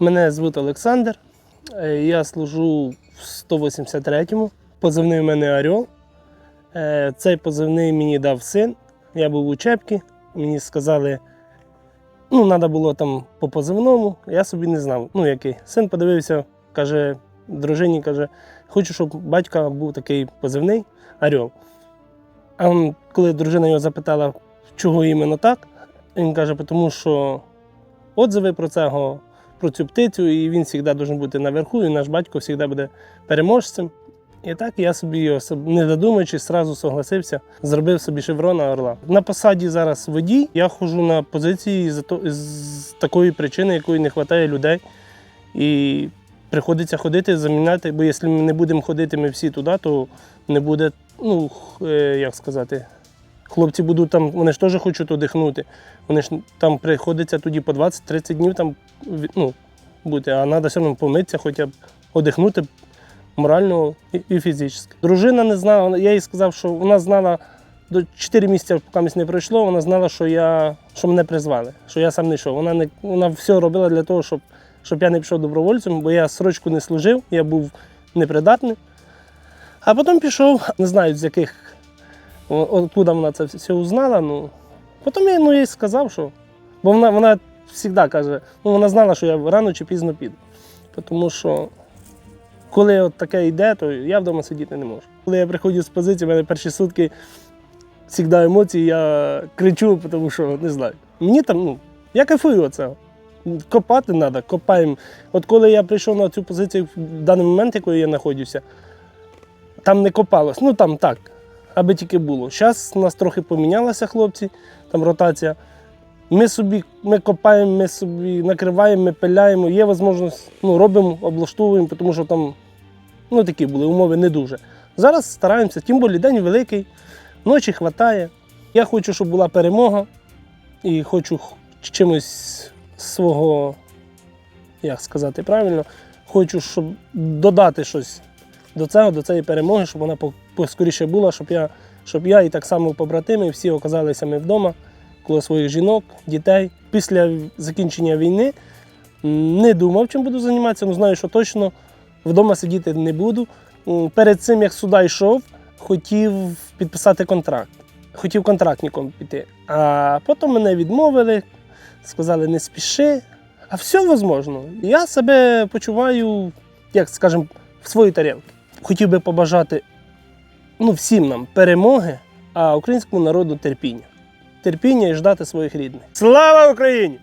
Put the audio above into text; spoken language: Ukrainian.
Мене звуть Олександр. Е, Я служу в 183-му. Позивний у мене Орел. Е, Цей позивний мені дав син. Я був у Чепці. Мені сказали, ну, треба було там по позивному. Я собі не знав, ну який. Син подивився, каже, дружині каже, хочу, щоб батька був такий позивний Орел. А он, коли дружина його запитала, чого іменно так, він каже, тому що отзиви про цього, про цю птицю, і він завжди має бути наверху, і наш батько завжди буде переможцем. І так я собі, не додумуючись, одразу согласився, зробив собі шеврона орла. На посаді зараз водій. Я ходжу на позиції з, такої причини, якої не вистачає людей. І приходиться ходити, заміняти, бо якщо ми не будемо ходити ми всі туди, то не буде, ну, е, як сказати, хлопці будуть там, вони ж теж хочуть одихнути. Вони ж там приходиться тоді по 20-30 днів там ну, бути, а треба все одно помитися, хоча б одихнути морально і, і фізично. Дружина не знала, я їй сказав, що вона знала до 4 місяці, поки не пройшло, вона знала, що я що мене призвали, що я сам не йшов. Вона не вона все робила для того, щоб, щоб я не пішов добровольцем, бо я срочку не служив, я був непридатний. А потім пішов, не знаю з яких, откуда вона це все узнала. Ну, потім я ну, їй сказав, що. Бо вона, вона завжди каже, ну, вона знала, що я рано чи пізно піду. Тому що коли от таке йде, то я вдома сидіти не можу. Коли я приходжу з позиції, в мене перші сутки завжди емоції, я кричу, тому що не знаю. Мені там, ну, я кайфую цього. Копати треба, копаємо. От коли я прийшов на цю позицію в даний момент, якої я знаходжуся, там не копалось. Ну там так, аби тільки було. Зараз у нас трохи помінялося, хлопці, там ротація. Ми собі ми копаємо, ми собі накриваємо, ми пиляємо. Є можливість, ну, робимо, облаштовуємо, тому що там ну, такі були умови не дуже. Зараз стараємося, тим більше день великий, ночі вистачає. Я хочу, щоб була перемога, і хочу чимось свого, як сказати правильно, хочу, щоб додати щось до цього, до цієї перемоги, щоб вона поскоріше була, щоб я, щоб я і так само побратими всі оказалися ми вдома коло своїх жінок, дітей. Після закінчення війни не думав, чим буду займатися, але знаю, що точно вдома сидіти не буду. Перед цим, як сюди йшов, хотів підписати контракт. Хотів контрактником піти. А потім мене відмовили, сказали, не спіши. А все можливо. Я себе почуваю, як скажемо, в своїй тарілці. Хотів би побажати ну, всім нам перемоги, а українському народу терпіння терпіння і ждати своїх рідних. Слава Україні!